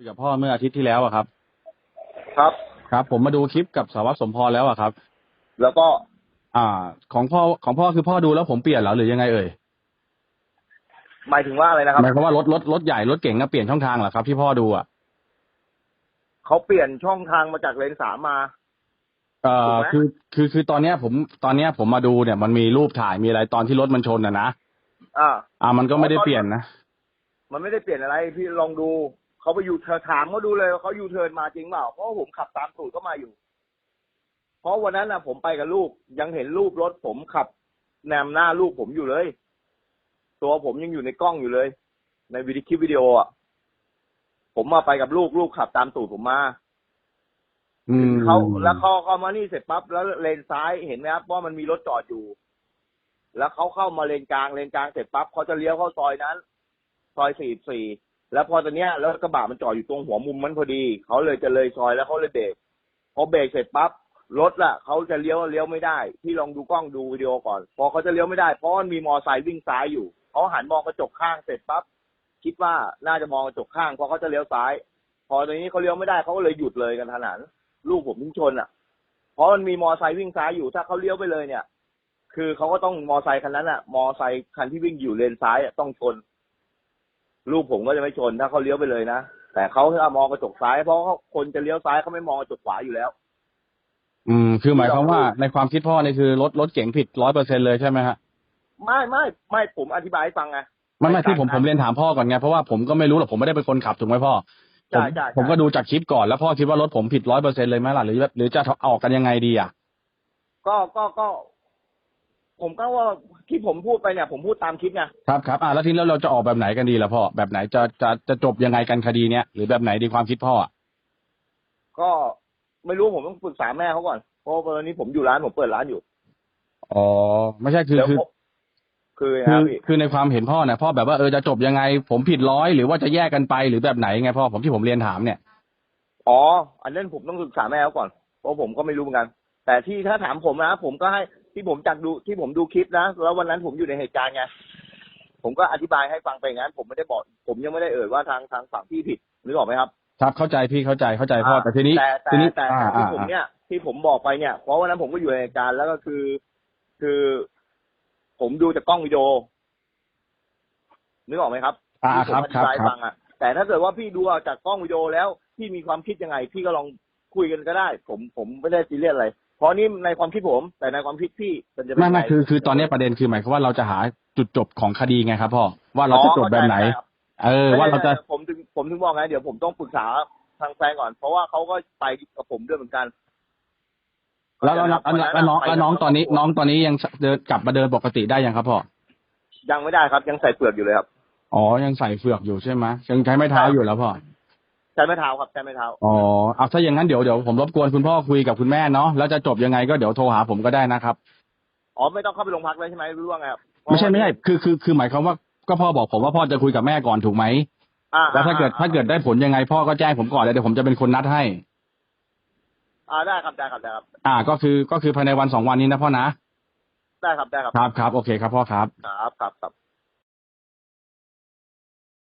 คุยกับพ่อเมื่ออาทิตย์ที่แล้วอะครับ ครับ ครับ ผมมาดูคลิปกับสารวัตรสมพรแล้วอะครับ แล้วก็ อ่า ของพ่อของพ่อคือพ่อดูแล้วผมเปลี่ยนเหรอหรือยังไงเอ่ยหมายถึงว่าอะไรนะครับหมายความว่ารถรถรถใหญ่รถเก่งก็เปลี่ยนช่องทางเหรอครับ ที่พ่อดูอะเขาเปลี่ยนช่องทางมาจากเลนสามมา เอ่ถูอกไหม คือคือคือตอนเนี้ยผมตอนเนี้ยผมมาดูเนี่ยมันมีรูปถ่ายมีอะไรตอนที่รถมันชนอะนะอ่า อ่ามันก็ไม่ได้เปลี่ยนนะมันไม่ได้เปลี่ยนอะไรพี่ลองดู เขาไปอยู่เธอถามเขาดูเลยว่าเขายูเทิร์นมาจริงเปล่าเพราะว่าผมขับตามสูตรเข้ามาอยู่ เพราะวันนั้นนะผมไปกับลูกยังเห็นรูปรถผมขับ แนมหน้าลูกผมอยู่เลย ตัวผมยังอยู่ในกล้องอยู่เลย ในวิดีคลิปวิดีโออะผมมาไปกับลูกลูกขับตามตูดผมมาอืมเขาแล้วเขาเข้ามานี่เสร็จปั๊บแล้วเลนซ้ายเห็นไหมครับว่ามันมีรถจอดอยู่ แล้วเขาเข้ามาเลนกลางเลนกลางเสร็จปั๊บเขาจะเลี้ยวเข้าซอยนั้น ซอยสี่สี่ แล้วพอตอนเนี้ยแล้วกระบะมันจอดอยู่ตรงหัวมุมมันพอดี เขาเลยจะเลยซอยแล้วเขาเลยเบรกพอเบรกเสร็จปั๊บรถล่ะเขาจะเลี้ยวเลี้ยวไม่ได้พี่ลองดูกล้องดูวิดีโอก่อน พอเขาจะเลี้ยวไม่ได้เพราะมันมีมอไซค์วิ่งซ้ายอยู่เขาหันมองกระจกข้างเสร็จปั๊บคิดว่าน่าจะมองกระจกข้างเพราะเขาจะเลี้ยวซ้าย พอตอนนี้เขาเลี้ยวไม่ได้เขาก็เลยหยุดเลยกันทันหันลูกผมเพิ่งชนอะ เพราะมันมีมอไซค์วิ่งซ้ายอยู่ถ้าเขาเลี้ยวไปเลยเนี่ย คือเขาก็ต้องมอไซค์คันนั้นอะ มอไซค์คันที่วิ่งอยู่เลนซ้ายอะต้องชน ลูกผมก็จะไม่ชนถ้าเขาเลี้ยวไปเลยนะ แต่เขาถ้ามองกระจกซ้าย เพราะเขาคนจะเลี้ยวซ้ายเขาไม่มองกระจกขวาอยู่แล้ว อืม คือหมายความว่าในความคิดพ่อนี่คือรถรถเก่งผิดร้อยเปอร์เซ็นเลยใช่ไหมฮะไม่ไม่ไม่ผมอธิบายให้ฟังไงไม่ไม่ที่ผมไม่ผมต่างนะเรียนถามพ่อก่อนไงเพราะว่าผมก็ไม่รู้หรอกผมไม่ได้เป็นคนขับถูกไหมพ่อผใช่มใช่ผมก็ใช่ดูจากคลิปก่อนแล้วพ่อคิดว่ารถผมผิดร้อยเปอร์เซ็นเลยไหมล่ะหรือหรือจะออกกันยังไงดีอะก็ก็ก็ ผมก็ว่าที่ผมพูดไปเนี่ย ผมพูดตามคลิปไงครับครับอ่าแล้วทีนี้เราจะออกแบบไหนกันดีล่ะพ่อแบบไหนจะจะจะจบยังไงกันคดีเนี้ยหรือแบบไหนดีความคิดพ่ออะก็ไม่รู้ผมต้องปรึกษาแม่เขาก่อนเพราะว่าตอนนี้ผมอยู่ร้านผมเปิดร้านอยู่อ๋อไม่ใช่คือแล้วคือ ผมคือคืนะอพี่คือในความเห็นพ่อนะพ่อแบบว่าเออจะจบยังไง ผมผิดร้อยหรือว่าจะแยกกันไปหรือแบบไหนไงพ่อผมที่ผมเรียนถามเนี่ย อ๋อ อันนั้นผมต้องปรึกษาแม่เขาก่อนเพราะผมก็ไม่รู้เหมือนกัน แต่ที่ถ้าถามผมนะผมก็ให้ ที่ผมจากดูที่ผมดูคลิปนะแล้ววันนั้นผมอยู่ในเหตุการณ์ไงผมก็อธิบายให้ฟังไปงั้น ผมไม่ได้บอกผมยังไม่ได้เอ่ยว่าทางทางฝั่งพี่ผิดนึกออกไหมครับ ครับเข้าใจพี่เข้าใจเข้าใจพ่อแต่ทีนี้แต่แต่ทีนี้แต่อ่าที่อ่าผมอ่าเนี่ย ที่ผมบอกไปเนี่ยเพราะวันนั้นผมก็อยู่ในเหตุการณ์แล้วก็คือ คือ ผมดูจากกล้องวิดีโอนึกออกไหมครับอ่าที่คผมรับอคธิรับบายให้ครับฟังอะแต่ถ้าเกิดว่าพี่ดูเอาจากกล้องวิดีโอแล้วพี่มีความคิดยังไง พี่ก็ลองคุยกันก็ได้ ผมผมไม่ได้ซีเรียสอะไร เพราะนี่ในความคิดผม แต่ในความคิดพี่มันจะเป็นไม่ไม่ยังงคือคือตอนนี้ประเด็นคือหมายความว่าเราจะหาจุดจบของคดีไงครับพ่อว่าเราจะจบแบบไหนอ๋อเข้าใจครับเออ ว่าเราจะไม่ไม่ผมถึงผมถึงบอกไงเดี๋ยวผมต้องปรึกษาทางแฟนก่อน เพราะว่าเขาก็ไปกับผมด้วยเหมือนกันแล้วแล้วแล้วแล้วแล้วน้องแล้วน้องตอนนี้ น้องตอนนี้ยังเดินกลับมาเดินปกติได้ยังครับพ่อยังไม่ได้ครับยังใส่เปลือกอยู่เลยครับอ๋อยังใส่เฟือกอยู่ใช่ไหมยังใช้ไม้เท้าอยู่แล้วพ่อใช้ไม้เท้าครับใช้ไม้เท้าอ๋อเอาถ้าอย่างนั้นเดี๋ยวเดี๋ยวผมรบกวนคุณพ่อคุยกับคุณแม่เนาะแล้วจะจบยังไงก็เดี๋ยวโทรหาผมก็ได้นะครับอ๋อไม่ต้องเข้าไปโรงพักเลยใช่ไหมรู้ว่าไงครับไม่ใช่ไม่ใช่คือคือคือหมายความว่าก็พ่อบอกผมว่าพ่อจะคุยกับแม่ก่อนถูกไหมอ่าแล้วถ้าเกิดอ่ถ้าเกิดได้ผลยังไง พ่อก็แจ้งผมก่อนเลยเดี๋ยวผมจะเป็นคนนัดให้ อ่าได้ครับได้ครับได้ครับ อ่า ก็คือก็คือภายในวันสองวันนี้นะพ่อนะได้ครับได้ครับครับครับโอเคครับพ่อครับครับครับครับ